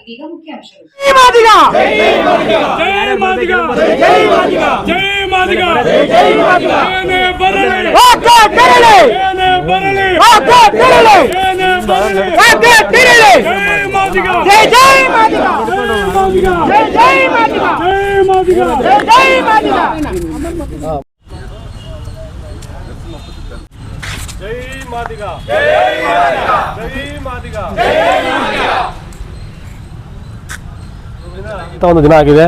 ಇದೀಗ ಮುಖ್ಯಾಂಶಗಳು ಜೈ ಮಾದಿಗ ಜೈ ಮಾದಿಗ ಜೈ ಮಾದಿಗ ಜೈ ಮಾದಿಗ ಏನೇ ಬರಲಿ ಏನೇ ಬರಲಿ ಏನೇ ಬರಲಿ ಜೈ ಮಾದಿಗ ಜೈ ಜೈ ಮಾದಿಗ ಜೈ ಜೈ ಮಾದಿಗ ಜೈ ಮಾದಿಗ ಜೈ ಮಾದಿಗ ಜೈ ಮಾದಿಗ ಜೈ ಮಾದಿಗ ಜೈ ಮಾದಿಗ ಅಂತ ಒಂದು ದಿನ ಆಗಿದೆ.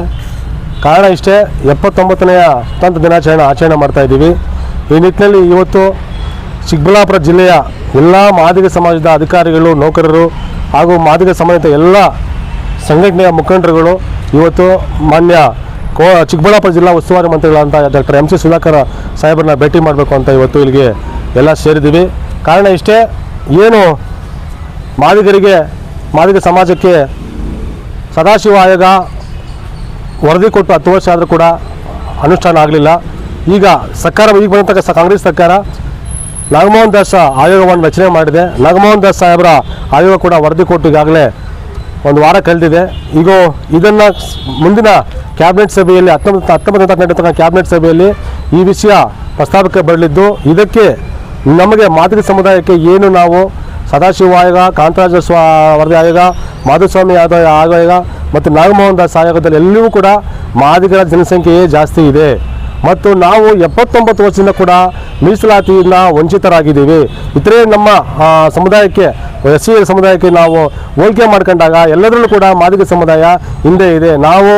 ಕಾರಣ ಇಷ್ಟೇ, ಎಪ್ಪತ್ತೊಂಬತ್ತನೆಯ ಸ್ವತಂತ್ರ ದಿನಾಚರಣೆ ಆಚರಣೆ ಮಾಡ್ತಾ ಇದ್ದೀವಿ. ಈ ನಿಟ್ಟಿನಲ್ಲಿ ಇವತ್ತು ಚಿಕ್ಕಬಳ್ಳಾಪುರ ಜಿಲ್ಲೆಯ ಎಲ್ಲ ಮಾದಿಗ ಸಮಾಜದ ಅಧಿಕಾರಿಗಳು, ನೌಕರರು ಹಾಗೂ ಮಾದಿಗ ಸಮಾಜದ ಎಲ್ಲ ಸಂಘಟನೆಯ ಮುಖಂಡರುಗಳು ಇವತ್ತು ಮಾನ್ಯ ಕೋ, ಚಿಕ್ಕಬಳ್ಳಾಪುರ ಜಿಲ್ಲಾ ಉಸ್ತುವಾರಿ ಮಂತ್ರಿಗಳಂತ ಡಾಕ್ಟರ್ ಎಂ ಸಿ ಸುಧಾಕರ್ ಸಾಹೇಬರನ್ನ ಭೇಟಿ ಮಾಡಬೇಕು ಅಂತ ಇವತ್ತು ಇಲ್ಲಿಗೆ ಎಲ್ಲ ಸೇರಿದ್ದೀವಿ. ಕಾರಣ ಇಷ್ಟೇ, ಏನು ಮಾದಿಗರಿಗೆ, ಮಾದಿಗ ಸಮಾಜಕ್ಕೆ ಸದಾಶಿವ ಆಯೋಗ ವರದಿ ಕೊಟ್ಟು ಹತ್ತು ವರ್ಷ ಆದರೂ ಕೂಡ ಅನುಷ್ಠಾನ ಆಗಲಿಲ್ಲ. ಈಗ ಸರ್ಕಾರ, ಈಗ ಬಂದಂಥ ಕಾಂಗ್ರೆಸ್ ಸರ್ಕಾರ ನಾಗಮೋಹನ್ ದಾಸ್ ಆಯೋಗವನ್ನು ರಚನೆ ಮಾಡಿದೆ. ನಾಗಮೋಹನ್ ದಾಸ್ ಸಾಹೇಬರ ಆಯೋಗ ಕೂಡ ವರದಿ ಕೊಟ್ಟು ಈಗಾಗಲೇ ಒಂದು ವಾರ ಕಳೆದಿದೆ. ಈಗ ಇದನ್ನು ಮುಂದಿನ ಕ್ಯಾಬಿನೆಟ್ ಸಭೆಯಲ್ಲಿ ಹತ್ತೊಂಬತ್ತು ಹತ್ತೊಂಬತ್ತು ನಡೆಯತಕ್ಕ ಕ್ಯಾಬಿನೆಟ್ ಸಭೆಯಲ್ಲಿ ಈ ವಿಷಯ ಪ್ರಸ್ತಾಪಕ್ಕೆ ಬರಲಿದ್ದು, ಇದಕ್ಕೆ ನಮಗೆ ಮಾದರಿ ಸಮುದಾಯಕ್ಕೆ ಏನು ನಾವು ಸದಾಶಿವ ಆಯೋಗ ಕಾಂತರಾಜ ಸ್ವ, ವರದಿ ಆಯೋಗ, ಮಾಧುಸ್ವಾಮಿ ಯಾದವ್ ಆಯೋಗ ಮತ್ತು ನಾಗಮೋಹನ್ ದಾಸ್ ಆಯೋಗದಲ್ಲಿ ಎಲ್ಲವೂ ಕೂಡ ಮಾದಿಗರ ಜನಸಂಖ್ಯೆಯೇ ಜಾಸ್ತಿ ಇದೆ. ಮತ್ತು ನಾವು ಎಪ್ಪತ್ತೊಂಬತ್ತು ವರ್ಷದಿಂದ ಕೂಡ ಮೀಸಲಾತಿಯಿಂದ ವಂಚಿತರಾಗಿದ್ದೀವಿ. ಇತರೆ ನಮ್ಮ ಸಮುದಾಯಕ್ಕೆ ಎಸ್ ಸಿ ಸಮುದಾಯಕ್ಕೆ ನಾವು ಹೋಲಿಕೆ ಮಾಡ್ಕೊಂಡಾಗ ಎಲ್ಲದರಲ್ಲೂ ಕೂಡ ಮಾದಿಗ ಸಮುದಾಯ ಹಿಂದೆ ಇದೆ. ನಾವು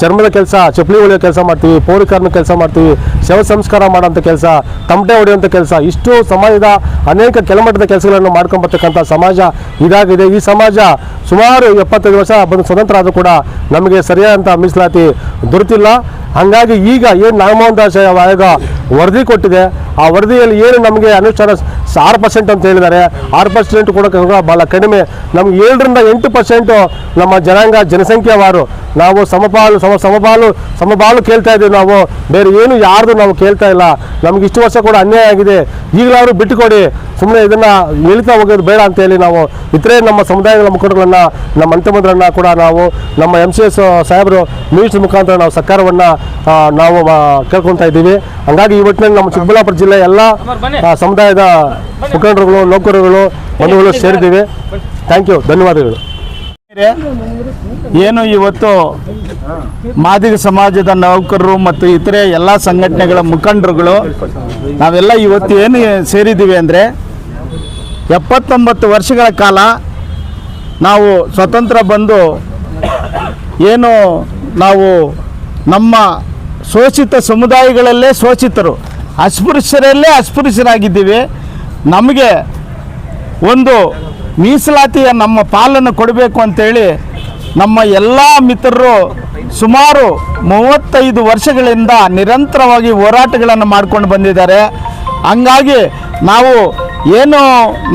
ಚರ್ಮದ ಕೆಲಸ, ಚಪ್ಪಲಿ ಹೊಳೆಯೋ ಕೆಲಸ ಮಾಡ್ತೀವಿ ಪೌರಿಕಾರನ ಕೆಲಸ ಮಾಡ್ತೀವಿ, ಶವ ಸಂಸ್ಕಾರ ಮಾಡೋಂಥ ಕೆಲಸ ತಮಟೆ ಹೊಡೆಯುವಂಥ ಕೆಲಸ, ಇಷ್ಟು ಸಮಾಜದ ಅನೇಕ ಕೆಲಮಟ್ಟದ ಕೆಲಸಗಳನ್ನು ಮಾಡ್ಕೊಂಬರ್ತಕ್ಕಂಥ ಸಮಾಜ ಇದಾಗಿದೆ. ಈ ಸಮಾಜ ಸುಮಾರು ಎಪ್ಪತ್ತೈದು ವರ್ಷ ಬಂದು ಸ್ವತಂತ್ರ ಆದರೂ ಕೂಡ ನಮಗೆ ಸರಿಯಾದಂಥ ಮೀಸಲಾತಿ ದೊರೆತಿಲ್ಲ. ಹಾಗಾಗಿ ಈಗ ಏನು ದಾಸ್ ಆಯೋಗ ವರದಿ ಕೊಟ್ಟಿದೆ. ಆ ವರದಿಯಲ್ಲಿ ಏನು ನಮಗೆ ಅನುಷ್ಠಾನ ಆರು ಪರ್ಸೆಂಟ್ ಅಂತ ಹೇಳಿದ್ದಾರೆ. ಆರು ಪರ್ಸೆಂಟ್ ಕೂಡ ಭಾಳ ಕಡಿಮೆ. ನಮ್ಗೆ ಏಳರಿಂದ ಎಂಟು ಪರ್ಸೆಂಟು ನಮ್ಮ ಜನಾಂಗ ಜನಸಂಖ್ಯಾವಾರು ನಾವು ಸಮಪಾಲು, ಸಮ, ಸಮಪಾಲು ಸಮಪಾಲು ಕೇಳ್ತಾ ಇದ್ದೀವಿ ನಾವು. ಬೇರೆ ಏನು ಯಾರ್ದು ನಾವು ಕೇಳ್ತಾ ಇಲ್ಲ. ನಮ್ಗೆ ಇಷ್ಟು ವರ್ಷ ಕೂಡ ಅನ್ಯಾಯ ಆಗಿದೆ. ಈಗಲಾದರೂ ಬಿಟ್ಟುಕೊಡಿ. ಸುಮ್ಮನೆ ಇದನ್ನು ಮೀಳ್ತಾ ಹೋಗೋದು ಬೇಡ ಅಂತೇಳಿ ನಾವು ಇತರೆ ನಮ್ಮ ಸಮುದಾಯಗಳ ಮುಖಂಡಗಳನ್ನ ನಮ್ಮ ಮಂತ್ರಿಮಂತ್ರಿಗಳನ್ನ ಕೂಡ ನಾವು ನಮ್ಮ ಎಂ ಸಿ ಎಸ್ ಸಾಹೇಬರು ಮೀಟ್ಸ್ ಮುಖಾಂತರ ನಾವು ಸರ್ಕಾರವನ್ನು ನಾವು ಕೇಳ್ಕೊತಾ ಇದ್ದೀವಿ. ಹಂಗಾಗಿ ಈ ಒಟ್ಟಿನಲ್ಲಿ ನಮ್ಮ ಚಿಕ್ಕಬಳ್ಳಾಪುರ ಜಿಲ್ಲೆ ಎಲ್ಲ ಸಮುದಾಯದ ಮುಖಂಡರುಗಳು ನೌಕರರುಗಳು ಬಂಧುಗಳು ಸೇರಿದ್ದೀವಿ. ಥ್ಯಾಂಕ್ ಯು ಧನ್ಯವಾದಗಳು. ಏನು ಇವತ್ತು ಮಾದಿಗ ಸಮಾಜದ ನೌಕರರು ಮತ್ತು ಇತರೆ ಎಲ್ಲ ಸಂಘಟನೆಗಳ ಮುಖಂಡರುಗಳು ನಾವೆಲ್ಲ ಇವತ್ತು ಏನು ಸೇರಿದ್ದೀವಿ ಅಂದರೆ ಎಪ್ಪತ್ತೊಂಬತ್ತು ವರ್ಷಗಳ ಕಾಲ ನಾವು ಸ್ವತಂತ್ರ ಬಂದು ಏನು ನಾವು ನಮ್ಮ ಶೋಷಿತ ಸಮುದಾಯಗಳಲ್ಲೇ ಶೋಷಿತರು. ಅಸ್ಪೃಶ್ಯರಲ್ಲೇ ಅಸ್ಪೃಶ್ಯರಾಗಿದ್ದೀವಿ. ನಮಗೆ ಒಂದು ಮೀಸಲಾತಿಯ ನಮ್ಮ ಪಾಲನ್ನು ಕೊಡಬೇಕು ಅಂತೇಳಿ ನಮ್ಮ ಎಲ್ಲ ಮಿತ್ರರು ಸುಮಾರು ಮೂವತ್ತೈದು ವರ್ಷಗಳಿಂದ ನಿರಂತರವಾಗಿ ಹೋರಾಟಗಳನ್ನು ಮಾಡ್ಕೊಂಡು ಬಂದಿದ್ದಾರೆ. ಹಂಗಾಗಿ ನಾವು ಏನು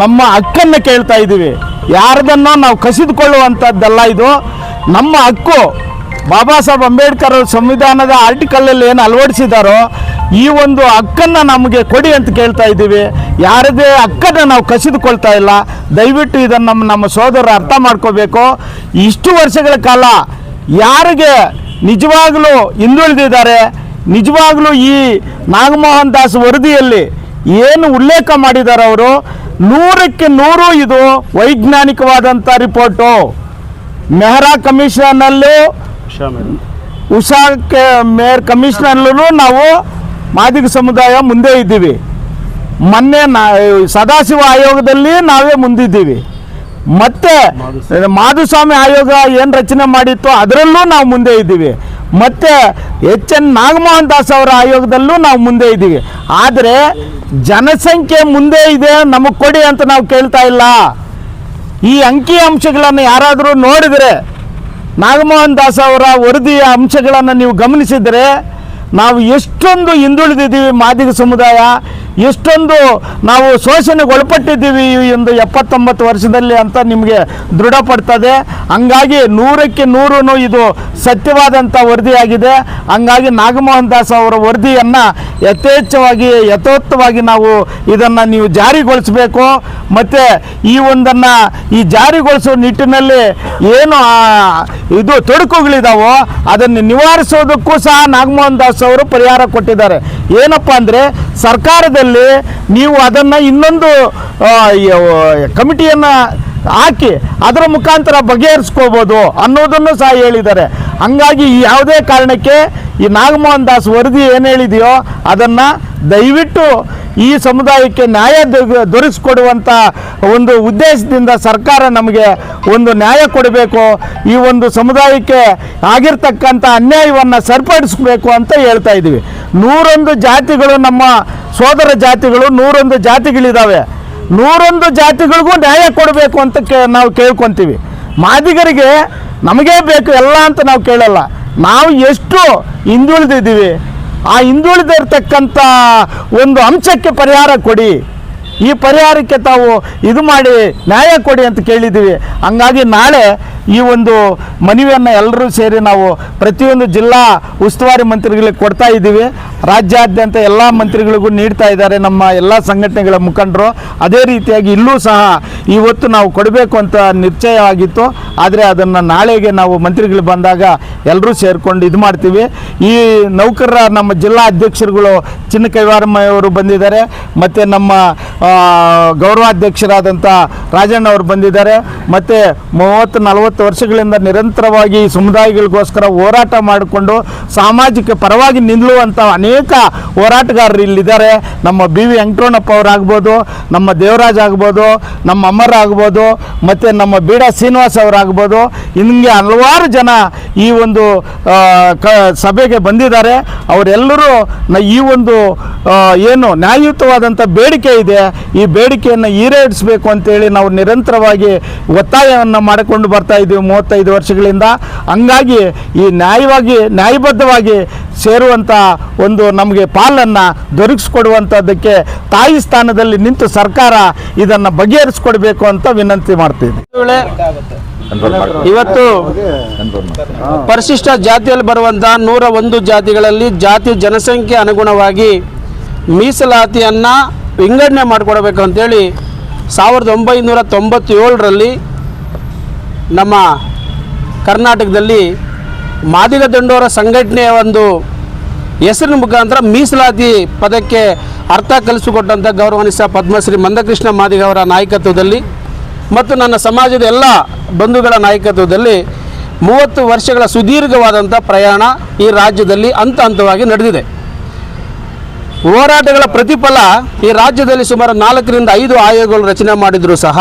ನಮ್ಮ ಹಕ್ಕನ್ನು ಕೇಳ್ತಾ ಇದ್ದೀವಿ. ಯಾರ್ದನ್ನು ನಾವು ಕಸಿದುಕೊಳ್ಳುವಂಥದ್ದಲ್ಲ ಇದು. ನಮ್ಮ ಹಕ್ಕು ಬಾಬಾ ಸಾಹೇಬ್ ಅಂಬೇಡ್ಕರ್ ಅವರು ಸಂವಿಧಾನದ ಆರ್ಟಿಕಲಲ್ಲಿ ಏನು ಅಳವಡಿಸಿದಾರೋ ಈ ಒಂದು ಹಕ್ಕನ್ನು ನಮಗೆ ಕೊಡಿ ಅಂತ ಕೇಳ್ತಾ ಇದ್ದೀವಿ. ಯಾರದೇ ಹಕ್ಕನ್ನು ನಾವು ಕಸಿದುಕೊಳ್ತಾ ಇಲ್ಲ. ದಯವಿಟ್ಟು ಇದನ್ನು ನಮ್ಮ ನಮ್ಮ ಸೋದರರು ಅರ್ಥ ಮಾಡ್ಕೋಬೇಕು. ಇಷ್ಟು ವರ್ಷಗಳ ಕಾಲ ಯಾರಿಗೆ ನಿಜವಾಗಲೂ ಹಿಂದುಳಿದಿದ್ದಾರೆ, ನಿಜವಾಗಲೂ ಈ ನಾಗಮೋಹನ್ ದಾಸ್ ವರದಿಯಲ್ಲಿ ಏನು ಉಲ್ಲೇಖ ಮಾಡಿದ್ದಾರೆ ಅವರು? ನೂರಕ್ಕೆ ನೂರು ಇದು ವೈಜ್ಞಾನಿಕವಾದಂಥ ರಿಪೋರ್ಟು. ಮೆಹ್ರಾ ಕಮಿಷನಲ್ಲೂ ಉಷಾ ಮೇಯರ್ ಕಮಿಷನಲ್ಲೂ ನಾವು ಮಾದಿಗ ಸಮುದಾಯ ಮುಂದೆ ಇದ್ದೀವಿ. ಮೊನ್ನೆ ನಾ ಸದಾಶಿವ ಆಯೋಗದಲ್ಲಿ ನಾವೇ ಮುಂದಿದ್ದೀವಿ. ಮತ್ತೆ ಮಾಧುಸ್ವಾಮಿ ಆಯೋಗ ಏನು ರಚನೆ ಮಾಡಿತ್ತು ಅದರಲ್ಲೂ ನಾವು ಮುಂದೆ ಇದ್ದೀವಿ. ಮತ್ತೆ ಎಚ್ ಎನ್ ನಾಗಮೋಹನ್ ದಾಸ್ ಅವರ ಆಯೋಗದಲ್ಲೂ ನಾವು ಮುಂದೆ ಇದ್ದೀವಿ. ಆದರೆ ಜನಸಂಖ್ಯೆ ಮುಂದೆ ಇದೆ, ನಮಗೆ ಕೊಡಿ ಅಂತ ನಾವು ಕೇಳ್ತಾ ಇಲ್ಲ. ಈ ಅಂಕಿ ಅಂಶಗಳನ್ನು ಯಾರಾದರೂ ನೋಡಿದರೆ, ನಾಗಮೋಹನ್ ದಾಸ್ ಅವರ ವರದಿಯ ಅಂಶಗಳನ್ನು ನೀವು ಗಮನಿಸಿದರೆ, ನಾವು ಎಷ್ಟೊಂದು ಹಿಂದುಳಿದಿದ್ದೀವಿ ಮಾದಿಗ ಸಮುದಾಯ ಎಷ್ಟೊಂದು ನಾವು ಶೋಷಣೆಗೆ ಒಳಪಟ್ಟಿದ್ದೀವಿ ಈ ಒಂದು ಎಪ್ಪತ್ತೊಂಬತ್ತು ವರ್ಷದಲ್ಲಿ ಅಂತ ನಿಮಗೆ ದೃಢಪಡ್ತದೆ ಹಂಗಾಗಿ ನೂರಕ್ಕೆ ನೂರು ಇದು ಸತ್ಯವಾದಂಥ ವರದಿಯಾಗಿದೆ. ಹಂಗಾಗಿ ನಾಗಮೋಹನ್ ದಾಸ್ ಅವರ ವರದಿಯನ್ನು ಯಥೇಚ್ಛವಾಗಿ, ಯಥೋತ್ತವಾಗಿ ನಾವು ಇದನ್ನು ನೀವು ಜಾರಿಗೊಳಿಸಬೇಕು. ಮತ್ತು ಈ ಒಂದನ್ನು ಈ ಜಾರಿಗೊಳಿಸುವ ನಿಟ್ಟಿನಲ್ಲಿ ಏನು ಇದು ತೊಡಕುಗಳಿದಾವೋ ಅದನ್ನು ನಿವಾರಿಸೋದಕ್ಕೂ ಸಹ ನಾಗಮೋಹನ್ ದಾಸ್ ಅವರು ಪರಿಹಾರ ಕೊಟ್ಟಿದ್ದಾರೆ. ಏನಪ್ಪ ಅಂದರೆ ಸರ್ಕಾರದಲ್ಲಿ ನೀವು ಅದನ್ನು ಇನ್ನೊಂದು ಕಮಿಟಿಯನ್ನು ಹಾಕಿ ಅದರ ಮುಖಾಂತರ ಬಗೆಹರಿಸ್ಕೋಬೋದು ಅನ್ನೋದನ್ನು ಸಹ ಹೇಳಿದ್ದಾರೆ. ಹಂಗಾಗಿ ಯಾವುದೇ ಕಾರಣಕ್ಕೆ ಈ ನಾಗಮೋಹನ್ ದಾಸ್ ವರದಿ ಏನು ಹೇಳಿದೆಯೋ ಅದನ್ನು ದಯವಿಟ್ಟು ಈ ಸಮುದಾಯಕ್ಕೆ ನ್ಯಾಯ ದೊರಿಸಿಕೊಡುವಂಥ ಒಂದು ಉದ್ದೇಶದಿಂದ ಸರ್ಕಾರ ನಮಗೆ ಒಂದು ನ್ಯಾಯ ಕೊಡಬೇಕು, ಈ ಒಂದು ಸಮುದಾಯಕ್ಕೆ ಆಗಿರ್ತಕ್ಕಂಥ ಅನ್ಯಾಯವನ್ನು ಸರಿಪಡಿಸ್ಬೇಕು ಅಂತ ಹೇಳ್ತಾ ಇದ್ದೀವಿ. ನೂರೊಂದು ಜಾತಿಗಳು ನಮ್ಮ ಸೋದರ ಜಾತಿಗಳು, ನೂರೊಂದು ಜಾತಿಗಳಿದ್ದಾವೆ ನೂರೊಂದು ಜಾತಿಗಳಿಗೂ ನ್ಯಾಯ ಕೊಡಬೇಕು ಅಂತ ಕೇ, ನಾವು ಕೇಳ್ಕೊತೀವಿ. ಮಾದಿಗರಿಗೆ ನಮಗೇ ಬೇಕು ಎಲ್ಲ ಅಂತ ನಾವು ಕೇಳಲ್ಲ. ನಾವು ಎಷ್ಟು ಹಿಂದುಳಿದಿದ್ದೀವಿ, ಆ ಹಿಂದುಳಿದಿರ್ತಕ್ಕಂಥ ಒಂದು ಅಂಶಕ್ಕೆ ಪರಿಹಾರ ಕೊಡಿ. ಈ ಪರಿಹಾರಕ್ಕೆ ತಾವು ಇದು ಮಾಡಿ ನ್ಯಾಯ ಕೊಡಿ ಅಂತ ಕೇಳಿದ್ದೀವಿ. ಹಂಗಾಗಿ ನಾಳೆ ಈ ಒಂದು ಮನವಿಯನ್ನು ಎಲ್ಲರೂ ಸೇರಿ ನಾವು ಪ್ರತಿಯೊಂದು ಜಿಲ್ಲಾ ಉಸ್ತುವಾರಿ ಮಂತ್ರಿಗಳಿಗೆ ಕೊಡ್ತಾ ಇದ್ದೀವಿ. ರಾಜ್ಯಾದ್ಯಂತ ಎಲ್ಲ ಮಂತ್ರಿಗಳಿಗೂ ನೀಡ್ತಾ ಇದ್ದಾರೆ ನಮ್ಮ ಎಲ್ಲ ಸಂಘಟನೆಗಳ ಮುಖಂಡರು. ಅದೇ ರೀತಿಯಾಗಿ ಇಲ್ಲೂ ಸಹ ಇವತ್ತು ನಾವು ಕೊಡಬೇಕು ಅಂತ ನಿಶ್ಚಯ ಆಗಿತ್ತು. ಆದರೆ ಅದನ್ನು ನಾಳೆಗೆ ನಾವು ಮಂತ್ರಿಗಳು ಬಂದಾಗ ಎಲ್ಲರೂ ಸೇರಿಕೊಂಡು ಇದು ಮಾಡ್ತೀವಿ. ಈ ನೌಕರರ ನಮ್ಮ ಜಿಲ್ಲಾ ಅಧ್ಯಕ್ಷರುಗಳು ಚಿನ್ನ ಕೈವಾರಮ್ಮವರು ಬಂದಿದ್ದಾರೆ. ಮತ್ತು ನಮ್ಮ ಗೌರವಾಧ್ಯಕ್ಷರಾದಂಥ ರಾಜಣ್ಣ ಅವರು ಬಂದಿದ್ದಾರೆ. ಮತ್ತು ಮೂವತ್ತು ನಲವತ್ತು ವರ್ಷಗಳಿಂದ ನಿರಂತರವಾಗಿ ಸಮುದಾಯಗಳಿಗೋಸ್ಕರ ಹೋರಾಟ ಮಾಡಿಕೊಂಡು ಸಾಮಾಜಿಕ ಪರವಾಗಿ ನಿಲ್ಲುವಂಥ ಅನೇಕ ಹೋರಾಟಗಾರರು ಇಲ್ಲಿದ್ದಾರೆ. ನಮ್ಮ ಬಿ ವಿ ವೆಂಕಟರಮಣಪ್ಪ ಅವರಾಗ್ಬೋದು, ನಮ್ಮ ದೇವರಾಜ್ ಆಗ್ಬೋದು, ನಮ್ಮ ಅಮರ್ ಆಗ್ಬೋದು, ಮತ್ತು ನಮ್ಮ ಬೀಡ ಶ್ರೀನಿವಾಸ್ ಅವರಾಗ್ಬೋದು. ಹಿಂಗೆ ಹಲವಾರು ಜನ ಈ ಒಂದು ಕ, ಸಭೆಗೆ ಬಂದಿದ್ದಾರೆ. ಅವರೆಲ್ಲರೂ ನ, ಈ ಒಂದು ಏನು ನ್ಯಾಯಯುತವಾದಂಥ ಬೇಡಿಕೆ ಇದೆ. ಈ ಬೇಡಿಕೆಯನ್ನು ಈಡೇರಿಸಬೇಕು ಅಂತೇಳಿ ನಾವು ನಿರಂತರವಾಗಿ ಒತ್ತಾಯವನ್ನು ಮಾಡಿಕೊಂಡು ಬರ್ತಾ ಇದ್ದೀವಿ ಮೂವತ್ತೈದು ವರ್ಷಗಳಿಂದ. ಹಂಗಾಗಿ ಈ ನ್ಯಾಯವಾಗಿ, ನ್ಯಾಯಬದ್ಧವಾಗಿ ಸೇರುವಂಥ ಒಂದು ನಮಗೆ ಪಾಲನ್ನು ದೊರಕಿಸ್ಕೊಡುವಂಥದ್ದಕ್ಕೆ ತಾಯಿ ಸ್ಥಾನದಲ್ಲಿ ನಿಂತು ಸರ್ಕಾರ ಇದನ್ನು ಬಗೆಹರಿಸ್ಕೊಡ್ಬೇಕು ಅಂತ ವಿನಂತಿ ಮಾಡ್ತೀವಿ ಇವತ್ತು ಪರಿಶಿಷ್ಟ ಜಾತಿಯಲ್ಲಿ ಬರುವಂತಹ ನೂರ ಒಂದು ಜಾತಿಗಳಲ್ಲಿ ಜಾತಿ ಜನಸಂಖ್ಯೆ ಅನುಗುಣವಾಗಿ ಮೀಸಲಾತಿಯನ್ನು ವಿಂಗಡಣೆ ಮಾಡಿಕೊಡಬೇಕು ಅಂತೇಳಿ ಸಾವಿರದ ಒಂಬೈನೂರ ತೊಂಬತ್ತೇಳರಲ್ಲಿ ನಮ್ಮ ಕರ್ನಾಟಕದಲ್ಲಿ ಮಾದಿಗ ದಂಡೋರ ಸಂಘಟನೆಯ ಒಂದು ಹೆಸರಿನ ಮುಖಾಂತರ ಮೀಸಲಾತಿ ಪದಕ್ಕೆ ಅರ್ಥ ಕಲಿಸಿಕೊಟ್ಟಂಥ ಗೌರವಾನ್ವಿತ ಪದ್ಮಶ್ರೀ ಮಂದಕೃಷ್ಣ ಮಾದಿಗ ಅವರ ನಾಯಕತ್ವದಲ್ಲಿ ಮತ್ತು ನನ್ನ ಸಮಾಜದ ಎಲ್ಲ ಬಂಧುಗಳ ನಾಯಕತ್ವದಲ್ಲಿ ಮೂವತ್ತು ವರ್ಷಗಳ ಸುದೀರ್ಘವಾದಂಥ ಪ್ರಯಾಣ ಈ ರಾಜ್ಯದಲ್ಲಿ ಹಂತ ಹಂತವಾಗಿ ನಡೆದಿದೆ. ಹೋರಾಟಗಳ ಪ್ರತಿಫಲ ಈ ರಾಜ್ಯದಲ್ಲಿ ಸುಮಾರು ನಾಲ್ಕರಿಂದ ಐದು ಆಯೋಗಗಳು ರಚನೆ ಮಾಡಿದರೂ ಸಹ,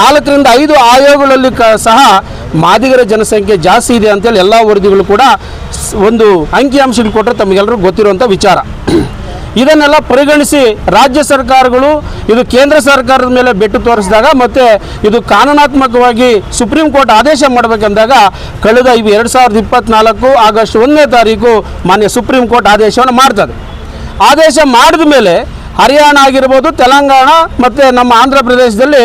ನಾಲ್ಕರಿಂದ ಐದು ಆಯೋಗಗಳಲ್ಲಿ ಸಹ ಮಾದಿಗರ ಜನಸಂಖ್ಯೆ ಜಾಸ್ತಿ ಇದೆ ಅಂತೇಳಿ ಎಲ್ಲ ವರದಿಗಳು ಕೂಡ ಒಂದು ಅಂಕಿಅಂಶಗಳು ಕೊಟ್ಟರೆ ತಮಗೆಲ್ಲರೂ ಗೊತ್ತಿರುವಂಥ ವಿಚಾರ. ಇದನ್ನೆಲ್ಲ ಪರಿಗಣಿಸಿ ರಾಜ್ಯ ಸರ್ಕಾರಗಳು ಇದು ಕೇಂದ್ರ ಸರ್ಕಾರದ ಮೇಲೆ ಬೆಟ್ಟು ತೋರಿಸಿದಾಗ ಮತ್ತು ಇದು ಕಾನೂನಾತ್ಮಕವಾಗಿ ಸುಪ್ರೀಂ ಕೋರ್ಟ್ ಆದೇಶ ಮಾಡಬೇಕೆಂದಾಗ ಕಳೆದ ಇವು ಎರಡು ಸಾವಿರದ ಇಪ್ಪತ್ತ್ನಾಲ್ಕು ಆಗಸ್ಟ್ ಒಂದನೇ ತಾರೀಕು ಮಾನ್ಯ ಸುಪ್ರೀಂ ಕೋರ್ಟ್ ಆದೇಶವನ್ನು ಮಾಡ್ತದೆ. ಆದೇಶ ಮಾಡಿದ ಮೇಲೆ ಹರಿಯಾಣ ಆಗಿರ್ಬೋದು, ತೆಲಂಗಾಣ ಮತ್ತು ನಮ್ಮ ಆಂಧ್ರ ಪ್ರದೇಶದಲ್ಲಿ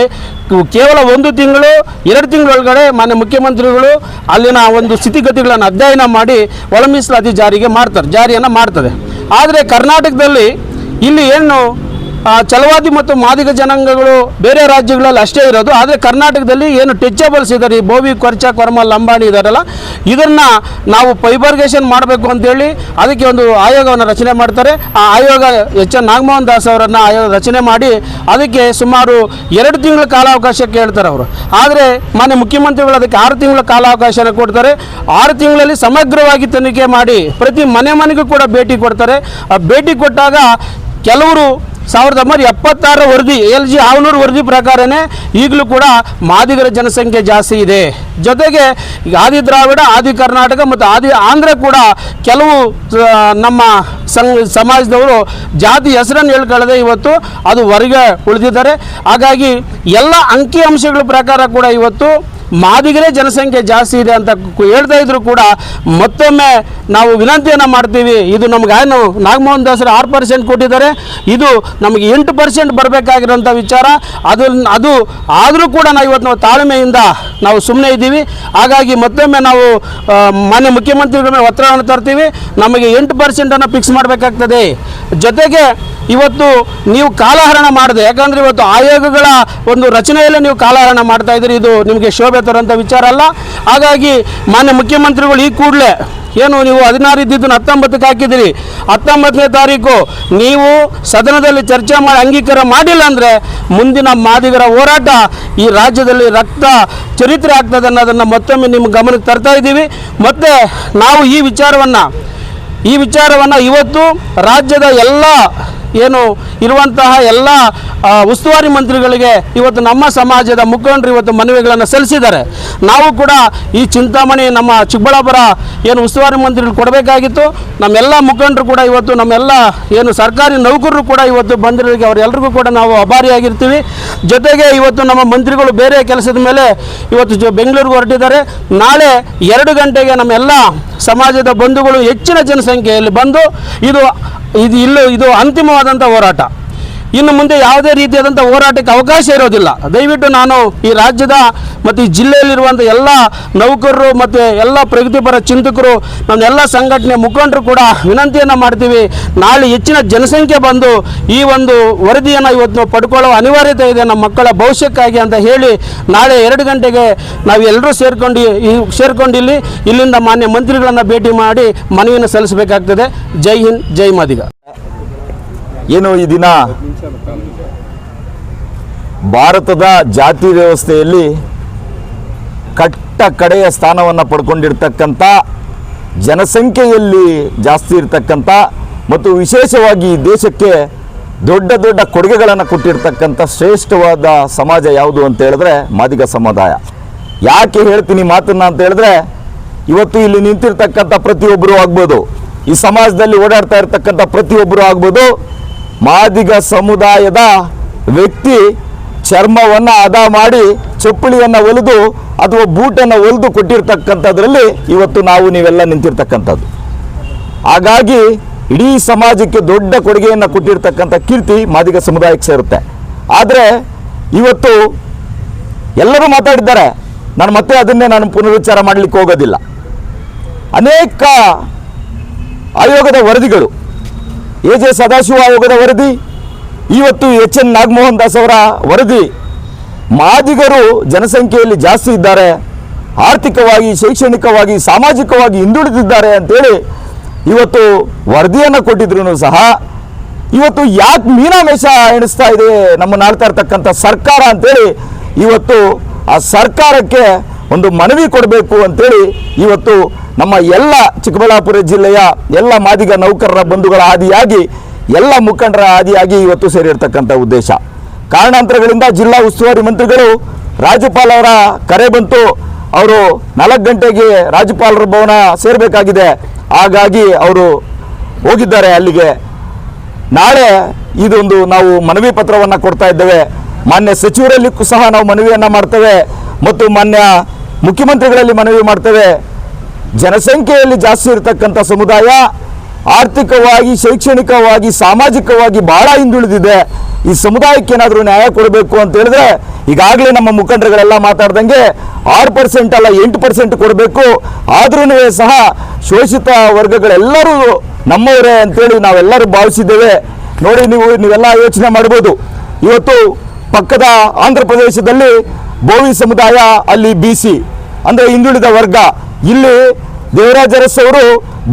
ಕೇವಲ ಒಂದು ತಿಂಗಳು, ಎರಡು ತಿಂಗಳೊಳಗಡೆ ಮಾನ್ಯ ಮುಖ್ಯಮಂತ್ರಿಗಳು ಅಲ್ಲಿನ ಒಂದು ಸ್ಥಿತಿಗತಿಗಳನ್ನು ಅಧ್ಯಯನ ಮಾಡಿ ಒಳ ಮೀಸಲಾತಿ ಜಾರಿಗೆ ಮಾಡ್ತಾರೆ, ಜಾರಿಯನ್ನು ಮಾಡ್ತದೆ. ಆದರೆ ಕರ್ನಾಟಕದಲ್ಲಿ ಇಲ್ಲಿ ಏನು ಛಲವಾದಿ ಮತ್ತು ಮಾದಿಗ ಜನಾಂಗಗಳು ಬೇರೆ ರಾಜ್ಯಗಳಲ್ಲಿ ಅಷ್ಟೇ ಇರೋದು. ಆದರೆ ಕರ್ನಾಟಕದಲ್ಲಿ ಏನು ಟೆಚಬಲ್ಸ್ ಇದ್ದಾರೆ ಈ ಬೋವಿ, ಕೊರ್ಚ, ಕೊರ್ಮ, ಲಂಬಾಣಿ ಇದ್ದಾರಲ್ಲ ಇದನ್ನು ನಾವು ಫೈಬರ್ಗೇಷನ್ ಮಾಡಬೇಕು ಅಂತೇಳಿ ಅದಕ್ಕೆ ಒಂದು ಆಯೋಗವನ್ನು ರಚನೆ ಮಾಡ್ತಾರೆ. ಆ ಆಯೋಗ ಎಚ್ ಎನ್ ನಾಗಮೋಹನ್ ದಾಸ್ ಅವರನ್ನು ಆಯೋಗ ರಚನೆ ಮಾಡಿ ಅದಕ್ಕೆ ಸುಮಾರು ಎರಡು ತಿಂಗಳ ಕಾಲಾವಕಾಶ ಕೇಳ್ತಾರೆ ಅವರು. ಆದರೆ ಮಾನ್ಯ ಮುಖ್ಯಮಂತ್ರಿಗಳು ಅದಕ್ಕೆ ಆರು ತಿಂಗಳ ಕಾಲಾವಕಾಶನ ಕೊಡ್ತಾರೆ. ಆರು ತಿಂಗಳಲ್ಲಿ ಸಮಗ್ರವಾಗಿ ತನಿಖೆ ಮಾಡಿ ಪ್ರತಿ ಮನೆ ಮನೆಗೂ ಕೂಡ ಭೇಟಿ ಕೊಡ್ತಾರೆ. ಆ ಭೇಟಿ ಕೊಟ್ಟಾಗ ಕೆಲವರು ಸಾವಿರದ ಒಂಬೈನೂರ ಎಪ್ಪತ್ತಾರರ ವರದಿ, ಎಲ್ ಜಿ ಆವನೂರು ವರದಿ ಪ್ರಕಾರನೇ ಈಗಲೂ ಕೂಡ ಮಾದಿಗರ ಜನಸಂಖ್ಯೆ ಜಾಸ್ತಿ ಇದೆ. ಜೊತೆಗೆ ಆದಿ ದ್ರಾವಿಡ, ಆದಿ ಕರ್ನಾಟಕ ಮತ್ತು ಆದಿ ಆಂಧ್ರ ಕೂಡ ಕೆಲವು ನಮ್ಮ ಸಂಘ, ಸಮಾಜದವರು ಜಾತಿ ಹೆಸರನ್ನು ಹೇಳ್ಕೊಳ್ಳದೆ ಇವತ್ತು ಅದು ಹೊರಗೆ ಉಳಿದಿದ್ದಾರೆ. ಹಾಗಾಗಿ ಎಲ್ಲ ಅಂಕಿಅಂಶಗಳ ಪ್ರಕಾರ ಕೂಡ ಇವತ್ತು ಮಾದಿಗರೇ ಜನಸಂಖ್ಯೆ ಜಾಸ್ತಿ ಇದೆ ಅಂತ ಹೇಳ್ತಾ ಇದ್ರು ಕೂಡ ಮತ್ತೊಮ್ಮೆ ನಾವು ವಿನಂತಿಯನ್ನು ಮಾಡ್ತೀವಿ. ಇದು ನಮ್ಗೆ ಏನು, ನಾಗಮೋಹನ್ ದಾಸರು ಆರು ಪರ್ಸೆಂಟ್ ಕೊಟ್ಟಿದ್ದಾರೆ. ಇದು ನಮಗೆ ಎಂಟು ಪರ್ಸೆಂಟ್ ಬರಬೇಕಾಗಿರೋಂಥ ವಿಚಾರ. ಅದು ಅದು ಆದರೂ ಕೂಡ ನಾವು ಇವತ್ತು ನಾವು ತಾಳ್ಮೆಯಿಂದ ನಾವು ಸುಮ್ಮನೆ ಇದ್ದೀವಿ. ಹಾಗಾಗಿ ಮತ್ತೊಮ್ಮೆ ನಾವು ಮಾನ್ಯ ಮುಖ್ಯಮಂತ್ರಿಗಳ ಮೇಲೆ ಒತ್ತಡವನ್ನು ತರ್ತೀವಿ. ನಮಗೆ ಎಂಟು ಪರ್ಸೆಂಟನ್ನು ಫಿಕ್ಸ್ ಮಾಡಬೇಕಾಗ್ತದೆ. ಜೊತೆಗೆ ಇವತ್ತು ನೀವು ಕಾಲಹರಣ ಮಾಡಿದೆ, ಯಾಕಂದರೆ ಇವತ್ತು ಆಯೋಗಗಳ ಒಂದು ರಚನೆಯಲ್ಲೇ ನೀವು ಕಾಲಹರಣ ಮಾಡ್ತಾ ಇದ್ದೀರಿ, ಇದು ನಿಮಗೆ ಶೋಭೆ ತರುವಂಥ ವಿಚಾರ ಅಲ್ಲ. ಹಾಗಾಗಿ ಮಾನ್ಯ ಮುಖ್ಯಮಂತ್ರಿಗಳು ಈ ಕೂಡಲೇ, ಏನು ನೀವು ಹದಿನಾರು ಇದ್ದಿದ್ದನ್ನು ಹತ್ತೊಂಬತ್ತಕ್ಕೆ ಹಾಕಿದಿರಿ ಹತ್ತೊಂಬತ್ತನೇ ತಾರೀಕು ನೀವು ಸದನದಲ್ಲಿ ಚರ್ಚೆ ಮಾಡಿ ಅಂಗೀಕಾರ ಮಾಡಿಲ್ಲ ಅಂದರೆ ಮುಂದಿನ ಮಾದಿಗರ ಹೋರಾಟ ಈ ರಾಜ್ಯದಲ್ಲಿ ರಕ್ತ ಚರಿತ್ರೆ ಆಗ್ತದೆ ಅನ್ನೋದನ್ನು ಮತ್ತೊಮ್ಮೆ ನಿಮ್ಮ ಗಮನಕ್ಕೆ ತರ್ತಾ ಇದ್ದೀವಿ. ಮತ್ತು ನಾವು ಈ ವಿಚಾರವನ್ನು ಈ ವಿಚಾರವನ್ನು ಇವತ್ತು ರಾಜ್ಯದ ಎಲ್ಲ ಏನು ಇರುವಂತಹ ಎಲ್ಲ ಉಸ್ತುವಾರಿ ಮಂತ್ರಿಗಳಿಗೆ ಇವತ್ತು ನಮ್ಮ ಸಮಾಜದ ಮುಖಂಡರು ಇವತ್ತು ಮನವಿಗಳನ್ನು ಸಲ್ಲಿಸಿದ್ದಾರೆ. ನಾವು ಕೂಡ ಈ ಚಿಂತಾಮಣಿ ನಮ್ಮ ಚಿಕ್ಕಬಳ್ಳಾಪುರ ಏನು ಉಸ್ತುವಾರಿ ಮಂತ್ರಿಗಳು ಕೊಡಬೇಕಾಗಿತ್ತು. ನಮ್ಮೆಲ್ಲ ಮುಖಂಡರು ಕೂಡ ಇವತ್ತು ನಮ್ಮೆಲ್ಲ ಏನು ಸರ್ಕಾರಿ ನೌಕರರು ಕೂಡ ಇವತ್ತು ಬಂದಿರೋರಿಗೆ ಅವರೆಲ್ಲರಿಗೂ ಕೂಡ ನಾವು ಅಭಾರಿಯಾಗಿರ್ತೀವಿ. ಜೊತೆಗೆ ಇವತ್ತು ನಮ್ಮ ಮಂತ್ರಿಗಳು ಬೇರೆ ಕೆಲಸದ ಮೇಲೆ ಇವತ್ತು ಬೆಂಗಳೂರಿಗೆ ಹೊರಟಿದ್ದಾರೆ. ನಾಳೆ ಎರಡು ಗಂಟೆಗೆ ನಮ್ಮೆಲ್ಲ ಸಮಾಜದ ಬಂಧುಗಳು ಹೆಚ್ಚಿನ ಜನಸಂಖ್ಯೆಯಲ್ಲಿ ಬಂದು ಇದು ಇದು ಇಲ್ಲೂ ಇದು ಅಂತಿಮವಾದಂಥ ಹೋರಾಟ. ಇನ್ನು ಮುಂದೆ ಯಾವುದೇ ರೀತಿಯಾದಂಥ ಹೋರಾಟಕ್ಕೆ ಅವಕಾಶ ಇರೋದಿಲ್ಲ. ದಯವಿಟ್ಟು ನಾನು ಈ ರಾಜ್ಯದ ಮತ್ತು ಈ ಜಿಲ್ಲೆಯಲ್ಲಿರುವಂಥ ಎಲ್ಲ ನೌಕರರು ಮತ್ತು ಎಲ್ಲ ಪ್ರಗತಿಪರ ಚಿಂತಕರು ನಮ್ಮ ಎಲ್ಲ ಸಂಘಟನೆ ಮುಖಂಡರು ಕೂಡ ವಿನಂತಿಯನ್ನು ಮಾಡ್ತೀವಿ. ನಾಳೆ ಹೆಚ್ಚಿನ ಜನಸಂಖ್ಯೆ ಬಂದು ಈ ಒಂದು ವರದಿಯನ್ನು ಇವತ್ತು ಪಡ್ಕೊಳ್ಳೋ ಅನಿವಾರ್ಯತೆ ಇದೆ ನಮ್ಮ ಮಕ್ಕಳ ಭವಿಷ್ಯಕ್ಕಾಗಿ ಅಂತ ಹೇಳಿ ನಾಳೆ ಎರಡು ಗಂಟೆಗೆ ನಾವು ಎಲ್ಲರೂ ಸೇರ್ಕೊಂಡು ಈ ಇಲ್ಲಿ, ಇಲ್ಲಿಂದ ಮಾನ್ಯ ಮಂತ್ರಿಗಳನ್ನು ಭೇಟಿ ಮಾಡಿ ಮನವಿಯನ್ನು ಸಲ್ಲಿಸಬೇಕಾಗ್ತದೆ. ಜೈ ಹಿಂದ್, ಜೈ ಮಾದಿಗ. ಏನು ಈ ದಿನ? ಭಾರತದ ಜಾತಿ ವ್ಯವಸ್ಥೆಯಲ್ಲಿ ಕಟ್ಟ ಕಡೆಯ ಸ್ಥಾನವನ್ನು ಪಡ್ಕೊಂಡಿರ್ತಕ್ಕಂಥ, ಜನಸಂಖ್ಯೆಯಲ್ಲಿ ಜಾಸ್ತಿ ಇರ್ತಕ್ಕಂಥ ಮತ್ತು ವಿಶೇಷವಾಗಿ ದೇಶಕ್ಕೆ ದೊಡ್ಡ ದೊಡ್ಡ ಕೊಡುಗೆಗಳನ್ನು ಕೊಟ್ಟಿರ್ತಕ್ಕಂಥ ಶ್ರೇಷ್ಠವಾದ ಸಮಾಜ ಯಾವುದು ಅಂತ ಹೇಳಿದ್ರೆ ಮಾದಿಗ ಸಮುದಾಯ. ಯಾಕೆ ಹೇಳ್ತೀನಿ ಮಾತನ್ನ ಅಂತ ಹೇಳಿದ್ರೆ, ಇವತ್ತು ಇಲ್ಲಿ ನಿಂತಿರ್ತಕ್ಕಂಥ ಪ್ರತಿಯೊಬ್ಬರು ಆಗ್ಬೋದು. ಈ ಸಮಾಜದಲ್ಲಿ ಓಡಾಡ್ತಾ ಇರ್ತಕ್ಕಂಥ ಪ್ರತಿಯೊಬ್ಬರು ಆಗ್ಬೋದು. ಮಾದಿಗ ಸಮುದಾಯದ ವ್ಯಕ್ತಿ ಚರ್ಮವನ್ನು ಅದ ಮಾಡಿ ಚಪ್ಪಲಿಯನ್ನು ಒಲಿದು ಅಥವಾ ಬೂಟನ್ನು ಒಲಿದು ಕೊಟ್ಟಿರ್ತಕ್ಕಂಥದ್ರಲ್ಲಿ ಇವತ್ತು ನಾವು ನೀವೆಲ್ಲ ನಿಂತಿರ್ತಕ್ಕಂಥದ್ದು. ಹಾಗಾಗಿ ಇಡೀ ಸಮಾಜಕ್ಕೆ ದೊಡ್ಡ ಕೊಡುಗೆಯನ್ನು ಕೊಟ್ಟಿರ್ತಕ್ಕಂಥ ಕೀರ್ತಿ ಮಾದಿಗ ಸಮುದಾಯಕ್ಕೆ ಸೇರುತ್ತೆ. ಆದರೆ ಇವತ್ತು ಎಲ್ಲರೂ ಮಾತಾಡಿದ್ದಾರೆ. ನಾನು ಮತ್ತೆ ಅದನ್ನೇ ನಾನು ಪುನರುಚ್ಚಾರ ಮಾಡಲಿಕ್ಕೆ ಹೋಗೋದಿಲ್ಲ. ಅನೇಕ ಆಯೋಗದ ವರದಿಗಳು ಎ ಜೆ ಸದಾಶಿವ ಆಯೋಗದ ವರದಿ, ಇವತ್ತು ಎಚ್ ಎನ್ ನಾಗಮೋಹನ್ ದಾಸ್ ಅವರ ವರದಿ. ಮಾದಿಗರು ಜನಸಂಖ್ಯೆಯಲ್ಲಿ ಜಾಸ್ತಿ ಇದ್ದಾರೆ, ಆರ್ಥಿಕವಾಗಿ, ಶೈಕ್ಷಣಿಕವಾಗಿ, ಸಾಮಾಜಿಕವಾಗಿ ಹಿಂದುಳಿದಿದ್ದಾರೆ ಅಂತೇಳಿ ಇವತ್ತು ವರದಿಯನ್ನು ಕೊಟ್ಟಿದ್ರು ಸಹ, ಇವತ್ತು ಯಾಕೆ ಮೀನಾಮೇಷ ಎಣಿಸ್ತಾ ಇದೆ ನಮ್ಮನ್ನು ಆಳ್ತಾ ಇರ್ತಕ್ಕಂಥ ಸರ್ಕಾರ ಅಂತೇಳಿ ಇವತ್ತು ಆ ಸರ್ಕಾರಕ್ಕೆ ಒಂದು ಮನವಿ ಕೊಡಬೇಕು ಅಂತೇಳಿ ಇವತ್ತು ನಮ್ಮ ಎಲ್ಲ ಚಿಕ್ಕಬಳ್ಳಾಪುರ ಜಿಲ್ಲೆಯ ಎಲ್ಲ ಮಾದಿಗ ನೌಕರರ ಬಂಧುಗಳ ಆದಿಯಾಗಿ ಎಲ್ಲ ಮುಖಂಡರ ಆದಿಯಾಗಿ ಇವತ್ತು ಸೇರಿರ್ತಕ್ಕಂಥ ಉದ್ದೇಶ. ಕಾರಣಾಂತರಗಳಿಂದ ಜಿಲ್ಲಾ ಉಸ್ತುವಾರಿ ಮಂತ್ರಿಗಳು ರಾಜ್ಯಪಾಲರ ಕರೆ ಬಂತು. ಅವರು ನಾಲ್ಕು ಗಂಟೆಗೆ ರಾಜ್ಯಪಾಲರ ಭವನ ಸೇರಬೇಕಾಗಿದೆ. ಹಾಗಾಗಿ ಅವರು ಹೋಗಿದ್ದಾರೆ ಅಲ್ಲಿಗೆ. ನಾಳೆ ಇದೊಂದು ನಾವು ಮನವಿ ಪತ್ರವನ್ನು ಕೊಡ್ತಾ ಇದ್ದೇವೆ. ಮಾನ್ಯ ಸಚಿವರಲ್ಲಿ ಸಹ ನಾವು ಮನವಿಯನ್ನು ಮಾಡ್ತೇವೆ. ಮತ್ತು ಮಾನ್ಯ ಮುಖ್ಯಮಂತ್ರಿಗಳಲ್ಲಿ ಮನವಿ ಮಾಡ್ತೇವೆ. ಜನಸಂಖ್ಯೆಯಲ್ಲಿ ಜಾಸ್ತಿ ಇರತಕ್ಕಂಥ ಸಮುದಾಯ ಆರ್ಥಿಕವಾಗಿ, ಶೈಕ್ಷಣಿಕವಾಗಿ, ಸಾಮಾಜಿಕವಾಗಿ ಬಹಳ ಹಿಂದುಳಿದಿದೆ. ಈ ಸಮುದಾಯಕ್ಕೆ ಏನಾದರೂ ನ್ಯಾಯ ಕೊಡಬೇಕು ಅಂತ ಹೇಳಿದ್ರೆ ಈಗಾಗಲೇ ನಮ್ಮ ಮುಖಂಡರುಗಳೆಲ್ಲ ಮಾತಾಡ್ದಂಗೆ ಆರು ಪರ್ಸೆಂಟ್ ಅಲ್ಲ ಎಂಟು ಪರ್ಸೆಂಟ್ ಕೊಡಬೇಕು. ಆದ್ರೂ ಸಹ ಶೋಷಿತ ವರ್ಗಗಳೆಲ್ಲರೂ ನಮ್ಮವರೇ ಅಂತೇಳಿ ನಾವೆಲ್ಲರೂ ಭಾವಿಸಿದ್ದೇವೆ. ನೋಡಿ ನೀವು ನೀವೆಲ್ಲ ಯೋಚನೆ ಮಾಡ್ಬೋದು. ಇವತ್ತು ಪಕ್ಕದ ಆಂಧ್ರ ಪ್ರದೇಶದಲ್ಲಿ ಬೋವಿ ಸಮುದಾಯ, ಅಲ್ಲಿ ಬಿ ಸಿ ಅಂದರೆ ಹಿಂದುಳಿದ ವರ್ಗ. ಇಲ್ಲಿ ದೇವರಾಜ ಅವರು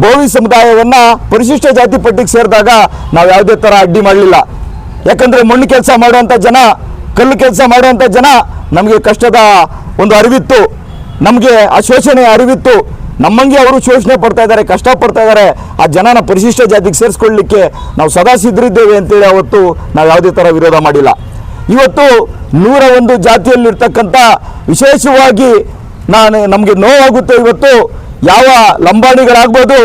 ಬೋವಿ ಸಮುದಾಯವನ್ನ ಪರಿಶಿಷ್ಟ ಜಾತಿ ಪಟ್ಟಿಗೆ ಸೇರಿದಾಗ ನಾವು ಯಾವುದೇ ಥರ ಅಡ್ಡಿ ಮಾಡಲಿಲ್ಲ. ಯಾಕಂದ್ರೆ ಮಣ್ಣು ಕೆಲಸ ಮಾಡುವಂಥ ಜನ, ಕಲ್ಲು ಕೆಲಸ ಮಾಡುವಂಥ ಜನ ನಮಗೆ ಕಷ್ಟದ ಒಂದು ಅರಿವಿತ್ತು. ನಮಗೆ ಆ ಶೋಷಣೆಯ ಅರಿವಿತ್ತು. ನಮ್ಮಂಗೆ ಅವರು ಶೋಷಣೆ ಪಡ್ತಾ ಇದ್ದಾರೆ, ಕಷ್ಟ ಪಡ್ತಾ ಇದ್ದಾರೆ. ಆ ಜನನ ಪರಿಶಿಷ್ಟ ಜಾತಿಗೆ ಸೇರಿಸ್ಕೊಳ್ಳಿಕ್ಕೆ ನಾವು ಸದಾ ಸಿದ್ಧರಿದ್ದೇವೆ ಅಂತೇಳಿ ಅವತ್ತು ನಾವು ಯಾವುದೇ ಥರ ವಿರೋಧ ಮಾಡಿಲ್ಲ. ಇವತ್ತು ನೂರ ಒಂದು ಜಾತಿಯಲ್ಲಿರ್ತಕ್ಕಂಥ ವಿಶೇಷವಾಗಿ ನಾನು ನಮಗೆ ನೋವಾಗುತ್ತೆ ಇವತ್ತು. ಯಾವ ಲಂಬಾಣಿಗಳಾಗ್ಬೋದು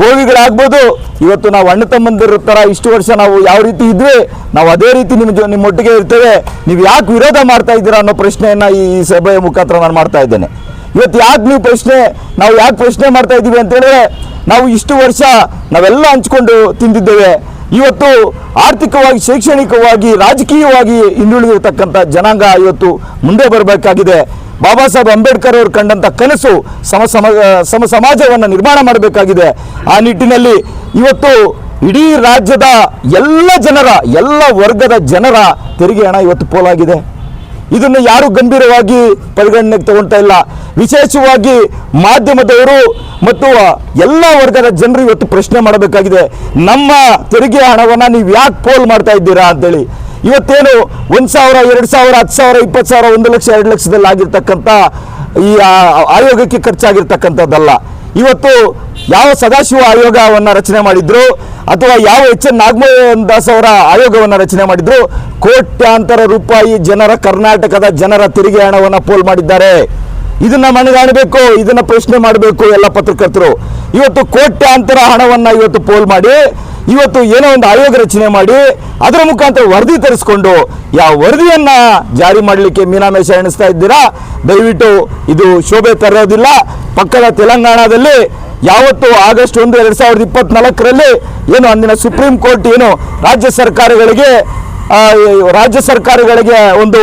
ಬೋವಿಗಳಾಗ್ಬೋದು ಇವತ್ತು ನಾವು ಅಣ್ಣ ತಮ್ಮಂದಿರ ಥರ ಇಷ್ಟು ವರ್ಷ ನಾವು ಯಾವ ರೀತಿ ಇದ್ವಿ, ನಾವು ಅದೇ ರೀತಿ ನಿಮ್ಮ ನಿಮ್ಮೊಟ್ಟಿಗೆ ಇರ್ತೇವೆ. ನೀವು ಯಾಕೆ ವಿರೋಧ ಮಾಡ್ತಾ ಇದ್ದೀರಾ ಅನ್ನೋ ಪ್ರಶ್ನೆಯನ್ನು ಈ ಸಭೆಯ ಮುಖಾಂತರ ನಾನು ಮಾಡ್ತಾ ಇದ್ದೇನೆ. ಇವತ್ತು ಯಾಕೆ ನೀವು ಪ್ರಶ್ನೆ, ನಾವು ಯಾಕೆ ಪ್ರಶ್ನೆ ಮಾಡ್ತಾ ಇದ್ದೀವಿ ಅಂತೇಳಿದ್ರೆ, ನಾವು ಇಷ್ಟು ವರ್ಷ ನಾವೆಲ್ಲ ಹಂಚ್ಕೊಂಡು ತಿಂದಿದ್ದೇವೆ. ಇವತ್ತು ಆರ್ಥಿಕವಾಗಿ, ಶೈಕ್ಷಣಿಕವಾಗಿ, ರಾಜಕೀಯವಾಗಿ ಹಿಂದುಳಿದಿರ್ತಕ್ಕಂಥ ಜನಾಂಗ ಇವತ್ತು ಮುಂದೆ ಬರಬೇಕಾಗಿದೆ. ಬಾಬಾ ಸಾಹೇಬ್ ಅಂಬೇಡ್ಕರ್ ಅವರು ಕಂಡಂಥ ಕನಸು ಸಮ ಸಮ ಸಮ ಸಮಾಜವನ್ನು ನಿರ್ಮಾಣ ಮಾಡಬೇಕಾಗಿದೆ. ಆ ನಿಟ್ಟಿನಲ್ಲಿ ಇವತ್ತು ಇಡೀ ರಾಜ್ಯದ ಎಲ್ಲ ಜನರ, ಎಲ್ಲ ವರ್ಗದ ಜನರ ತೆರಿಗೆ ಹಣ ಇವತ್ತು ಪೋಲಾಗಿದೆ. ಇದನ್ನು ಯಾರು ಗಂಭೀರವಾಗಿ ಪರಿಗಣನೆಗೆ ತಗೊಳ್ತಾ ಇಲ್ಲ. ವಿಶೇಷವಾಗಿ ಮಾಧ್ಯಮದವರು ಮತ್ತು ಎಲ್ಲ ವರ್ಗದ ಜನರು ಇವತ್ತು ಪ್ರಶ್ನೆ ಮಾಡಬೇಕಾಗಿದೆ. ನಮ್ಮ ತೆರಿಗೆ ಹಣವನ್ನು ನೀವು ಯಾಕೆ ಪೋಲ್ ಮಾಡ್ತಾ ಇದ್ದೀರಾ ಅಂತೇಳಿ. ಇವತ್ತೇನು ಒಂದು ಸಾವಿರ, ಎರಡು ಸಾವಿರ ಹತ್ತು ಸಾವಿರ ಇಪ್ಪತ್ತು ಸಾವಿರ, ಒಂದು ಲಕ್ಷ, ಎರಡು ಲಕ್ಷದಲ್ಲಿ ಆಗಿರ್ತಕ್ಕಂಥ ಈ ಆಯೋಗಕ್ಕೆ ಖರ್ಚಾಗಿರ್ತಕ್ಕಂಥದ್ದಲ್ಲ. ಇವತ್ತು ಯಾವ ಸದಾಶಿವ ಆಯೋಗವನ್ನು ರಚನೆ ಮಾಡಿದ್ರು ಅಥವಾ ಯಾವ ಎಚ್ ಎನ್ ನಾಗಮೋಹನ್ ದಾಸ್ ಅವರ ಆಯೋಗವನ್ನು ರಚನೆ ಮಾಡಿದ್ರು, ಕೋಟ್ಯಾಂತರ ರೂಪಾಯಿ ಜನರ ಕರ್ನಾಟಕದ ಜನರ ತೆರಿಗೆ ಹಣವನ್ನು ಪೋಲ್ ಮಾಡಿದ್ದಾರೆ. ಇದನ್ನ ಮನಗಾಣಬೇಕು ಇದನ್ನ ಪ್ರಶ್ನೆ ಮಾಡಬೇಕು ಎಲ್ಲ ಪತ್ರಕರ್ತರು. ಇವತ್ತು ಕೋಟ್ಯಾಂತರ ಹಣವನ್ನ ಇವತ್ತು ಪೋಲ್ ಮಾಡಿ ಇವತ್ತು ಏನೋ ಒಂದು ಆಯೋಗ ರಚನೆ ಮಾಡಿ ಅದರ ಮುಖಾಂತರ ವರದಿ ತರಿಸ್ಕೊಂಡು ಯಾವ ವರದಿಯನ್ನ ಜಾರಿ ಮಾಡಲಿಕ್ಕೆ ಮೀನಾಮೇಷ ಎಣಿಸ್ತಾ ಇದ್ದೀರಾ? ದಯವಿಟ್ಟು ಇದು ಶೋಭೆ ತರೋದಿಲ್ಲ. ಪಕ್ಕದ ತೆಲಂಗಾಣದಲ್ಲಿ ಯಾವತ್ತು ಆಗಸ್ಟ್ ಒಂದು, ಎರಡ್ ಸಾವಿರದ ಇಪ್ಪತ್ನಾಲ್ಕರಲ್ಲಿ ಏನು ಅಂದಿನ ಸುಪ್ರೀಂ ಕೋರ್ಟ್ ಏನು ರಾಜ್ಯ ಸರ್ಕಾರಗಳಿಗೆ ರಾಜ್ಯ ಸರ್ಕಾರಗಳಿಗೆ ಒಂದು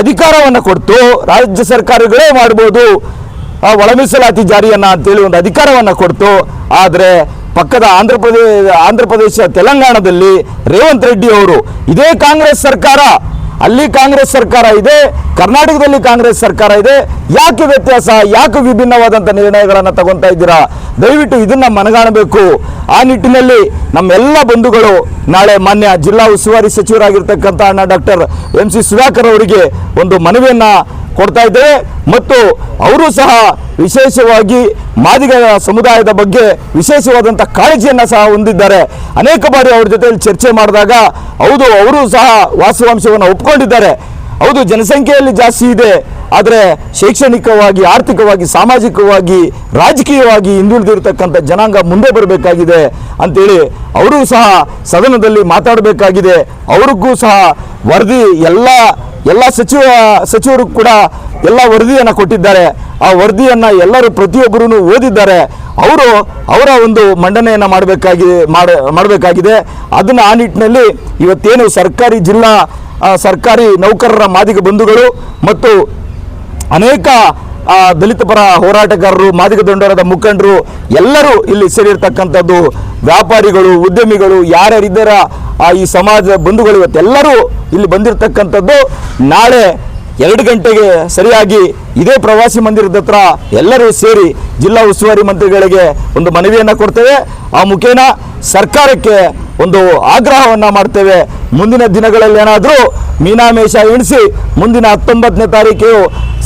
ಅಧಿಕಾರವನ್ನು ಕೊಡ್ತು. ರಾಜ್ಯ ಸರ್ಕಾರಗಳೇ ಮಾಡ್ಬೋದು. ಒಳ ಮೀಸಲಾತಿ ಜಾರಿಯನ್ನ ಅಂತೇಳಿ ಒಂದು ಅಧಿಕಾರವನ್ನು ಕೊಡ್ತು. ಆದರೆ ಪಕ್ಕದ ಆಂಧ್ರ ಪ್ರದೇಶ ಆಂಧ್ರ ಪ್ರದೇಶ ತೆಲಂಗಾಣದಲ್ಲಿ ರೇವಂತ್ ರೆಡ್ಡಿ ಅವರು. ಇದೇ ಕಾಂಗ್ರೆಸ್ ಸರ್ಕಾರ. ಅಲ್ಲಿ ಕಾಂಗ್ರೆಸ್ ಸರ್ಕಾರ ಇದೆ, ಕರ್ನಾಟಕದಲ್ಲಿ ಕಾಂಗ್ರೆಸ್ ಸರ್ಕಾರ ಇದೆ. ಯಾಕೆ ವ್ಯತ್ಯಾಸ, ಯಾಕೆ ವಿಭಿನ್ನವಾದಂಥ ನಿರ್ಣಯಗಳನ್ನು ತಗೊಂತಾ ಇದ್ದೀರಾ? ದಯವಿಟ್ಟು ಇದನ್ನ ಮನಗಾಣಬೇಕು. ಆ ನಿಟ್ಟಿನಲ್ಲಿ ನಮ್ಮೆಲ್ಲ ಬಂಧುಗಳು, ನಾಳೆ ಮಾನ್ಯ ಜಿಲ್ಲಾ ಉಸ್ತುವಾರಿ ಸಚಿವರಾಗಿರ್ತಕ್ಕಂಥ ಅಣ್ಣ ಡಾಕ್ಟರ್ ಎಂ ಸಿ ಸುಧಾಕರ್ ಅವರಿಗೆ ಒಂದು ಮನವಿಯನ್ನ ಕೊಡ್ತಾ ಇದ್ದೇವೆ. ಮತ್ತು ಅವರು ಸಹ ವಿಶೇಷವಾಗಿ ಮಾದಿಗ ಸಮುದಾಯದ ಬಗ್ಗೆ ವಿಶೇಷವಾದಂಥ ಕಾಳಜಿಯನ್ನು ಸಹ ಹೊಂದಿದ್ದಾರೆ. ಅನೇಕ ಬಾರಿ ಅವ್ರ ಜೊತೆಯಲ್ಲಿ ಚರ್ಚೆ ಮಾಡಿದಾಗ ಹೌದು, ಅವರು ಸಹ ವಾಸ್ತವಾಂಶವನ್ನು ಒಪ್ಕೊಂಡಿದ್ದಾರೆ. ಹೌದು, ಜನಸಂಖ್ಯೆಯಲ್ಲಿ ಜಾಸ್ತಿ ಇದೆ. ಆದರೆ ಶೈಕ್ಷಣಿಕವಾಗಿ, ಆರ್ಥಿಕವಾಗಿ, ಸಾಮಾಜಿಕವಾಗಿ, ರಾಜಕೀಯವಾಗಿ ಹಿಂದುಳಿದಿರತಕ್ಕಂಥ ಜನಾಂಗ ಮುಂದೆ ಬರಬೇಕಾಗಿದೆ ಅಂತೇಳಿ ಅವರೂ ಸಹ ಸದನದಲ್ಲಿ ಮಾತಾಡಬೇಕಾಗಿದೆ. ಅವ್ರಿಗೂ ಸಹ ವರದಿ ಎಲ್ಲ ಎಲ್ಲ ಸಚಿವ, ಸಚಿವರು ಕೂಡ ಎಲ್ಲ ವರದಿಯನ್ನು ಕೊಟ್ಟಿದ್ದಾರೆ. ಆ ವರದಿಯನ್ನು ಎಲ್ಲರೂ ಪ್ರತಿಯೊಬ್ಬರೂ ಓದಿದ್ದಾರೆ. ಅವರು ಅವರ ಒಂದು ಮಂಡನೆಯನ್ನು ಮಾಡಬೇಕಾಗಿ, ಮಾಡ, ಮಾಡಬೇಕಾಗಿದೆ. ಅದನ್ನು ಆ ನಿಟ್ಟಿನಲ್ಲಿ ಇವತ್ತೇನು ಸರ್ಕಾರಿ ಜಿಲ್ಲಾ ಸರ್ಕಾರಿ ನೌಕರರ ಮಾದಿಗ ಬಂಧುಗಳು ಮತ್ತು ಅನೇಕ ದಲಿತ ಪರ ಹೋರಾಟಗಾರರು, ಮಾದಿಗ ದಂಡೋರದ ಮುಖಂಡರು ಎಲ್ಲರೂ ಇಲ್ಲಿ ಸೇರಿರ್ತಕ್ಕಂಥದ್ದು. ವ್ಯಾಪಾರಿಗಳು, ಉದ್ಯಮಿಗಳು, ಯಾರ್ಯಾರಿದ್ದಾರ ಈ ಸಮಾಜದ ಬಂಧುಗಳು ಇವತ್ತೆಲ್ಲರೂ ಇಲ್ಲಿ ಬಂದಿರತಕ್ಕಂಥದ್ದು. ನಾಳೆ ಎರಡು ಗಂಟೆಗೆ ಸರಿಯಾಗಿ ಇದೇ ಪ್ರವಾಸಿ ಮಂದಿರದ ಹತ್ರ ಎಲ್ಲರೂ ಸೇರಿ ಜಿಲ್ಲಾ ಉಸ್ತುವಾರಿ ಮಂತ್ರಿಗಳಿಗೆ ಒಂದು ಮನವಿಯನ್ನು ಕೊಡ್ತೇವೆ. ಆ ಮುಖೇನ ಸರ್ಕಾರಕ್ಕೆ ಒಂದು ಆಗ್ರಹವನ್ನ ಮಾಡ್ತೇವೆ. ಮುಂದಿನ ದಿನಗಳಲ್ಲಿ ಏನಾದರೂ ಮೀನಾಮೇಷ ಎಣಿಸಿ ಮುಂದಿನ ಹತ್ತೊಂಬತ್ತನೇ ತಾರೀಕು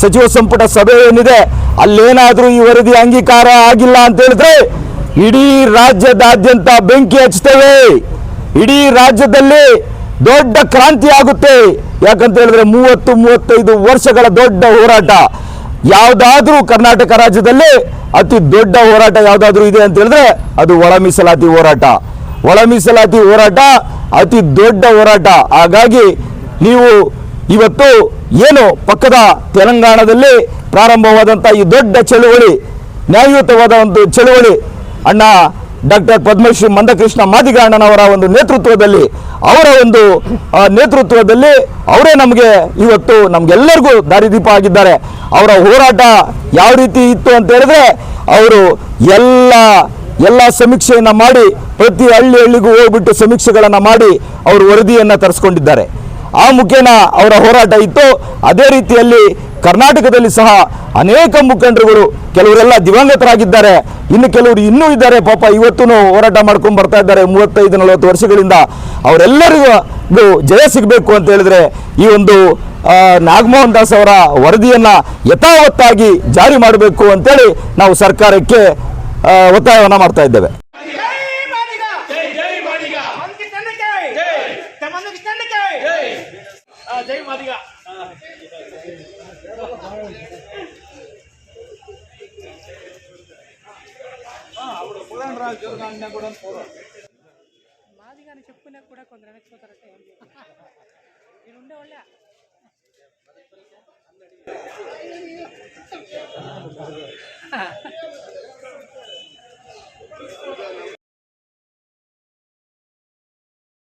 ಸಚಿವ ಸಂಪುಟ ಸಭೆ ಏನಿದೆ, ಅಲ್ಲೇನಾದರೂ ಈ ವರದಿ ಅಂಗೀಕಾರ ಆಗಿಲ್ಲ ಅಂತ ಹೇಳಿದ್ರೆ ಇಡೀ ರಾಜ್ಯದಾದ್ಯಂತ ಬೆಂಕಿ ಹಚ್ತೇವೆ ಇಡೀ ರಾಜ್ಯದಲ್ಲಿ ದೊಡ್ಡ ಕ್ರಾಂತಿ ಆಗುತ್ತೆ. ಯಾಕಂತ ಹೇಳಿದ್ರೆ ಮೂವತ್ತು, ಮೂವತ್ತೈದು ವರ್ಷಗಳ ದೊಡ್ಡ ಹೋರಾಟ. ಯಾವುದಾದ್ರೂ ಕರ್ನಾಟಕ ರಾಜ್ಯದಲ್ಲಿ ಅತಿ ದೊಡ್ಡ ಹೋರಾಟ ಯಾವುದಾದ್ರೂ ಇದೆ ಅಂತ ಹೇಳಿದ್ರೆ ಅದು ಒಳ ಮೀಸಲಾತಿ ಹೋರಾಟ. ಒಳ ಮೀಸಲಾತಿ ಹೋರಾಟ ಅತಿ ದೊಡ್ಡ ಹೋರಾಟ. ಹಾಗಾಗಿ ನೀವು ಇವತ್ತು ಏನು ಪಕ್ಕದ ತೆಲಂಗಾಣದಲ್ಲಿ ಪ್ರಾರಂಭವಾದಂಥ ಈ ದೊಡ್ಡ ಚಳುವಳಿ, ನ್ಯಾಯಯುತವಾದ ಒಂದು ಚಳುವಳಿ, ಅಣ್ಣ ಡಾಕ್ಟರ್ ಪದ್ಮಶ್ರೀ ಮಂದಕೃಷ್ಣ ಮಾದಿಗ ಅಣ್ಣನವರ ಒಂದು ನೇತೃತ್ವದಲ್ಲಿ ಅವರ ಒಂದು ನೇತೃತ್ವದಲ್ಲಿ ಅವರೇ ನಮಗೆ ಇವತ್ತು ನಮ್ಗೆಲ್ಲರಿಗೂ ದಾರಿದೀಪ ಆಗಿದ್ದಾರೆ. ಅವರ ಹೋರಾಟ ಯಾವ ರೀತಿ ಇತ್ತು ಅಂತ ಹೇಳಿದ್ರೆ, ಅವರು ಎಲ್ಲ ಎಲ್ಲ ಸಮೀಕ್ಷೆಯನ್ನು ಮಾಡಿ, ಪ್ರತಿ ಹಳ್ಳಿ ಹಳ್ಳಿಗೂ ಹೋಗ್ಬಿಟ್ಟು ಸಮೀಕ್ಷೆಗಳನ್ನು ಮಾಡಿ ಅವರು ವರದಿಯನ್ನು ತರಿಸ್ಕೊಂಡಿದ್ದಾರೆ. ಆ ಮುಖೇನ ಅವರ ಹೋರಾಟ ಇತ್ತು. ಅದೇ ರೀತಿಯಲ್ಲಿ ಕರ್ನಾಟಕದಲ್ಲಿ ಸಹ ಅನೇಕ ಮುಖಂಡರುಗಳು ಕೆಲವರೆಲ್ಲ ದಿವಂಗತರಾಗಿದ್ದಾರೆ. ಇನ್ನು ಕೆಲವರು ಇನ್ನೂ ಇದ್ದಾರೆ. ಪಾಪ ಇವತ್ತೂ ಹೋರಾಟ ಮಾಡ್ಕೊಂಡು ಬರ್ತಾ ಇದ್ದಾರೆ. ಮೂವತ್ತೈದು, ನಲವತ್ತು ವರ್ಷಗಳಿಂದ ಅವರೆಲ್ಲರಿಗೂ ಜಯ ಸಿಗಬೇಕು ಅಂತ ಹೇಳಿದ್ರೆ ಈ ಒಂದು ನಾಗಮೋಹನ್ ದಾಸ್ ಅವರ ವರದಿಯನ್ನು ಯಥಾವತ್ತಾಗಿ ಜಾರಿ ಮಾಡಬೇಕು ಅಂತೇಳಿ ನಾವು ಸರ್ಕಾರಕ್ಕೆ ಒತ್ತಾಯವನ್ನು ಮಾಡ್ತಾ ಇದ್ದೇವೆ ಜೈ ಮಾದಿಗ ಜೈ ಜೈ ಮಾದಿಗ ಮಂಕಿ ತಂಡಕ್ಕೆ ಜೈ ತಮ್ಮಂದಿಗೆ ತಂಡಕ್ಕೆ ಜೈ ಜೈ ಮಾದಿಗ మాదిగాని చెప్పుకునే కూడా కొందరు వెనక్కిపోతారంటే ఏం లేదు నేను ఉండే వాళ్ళే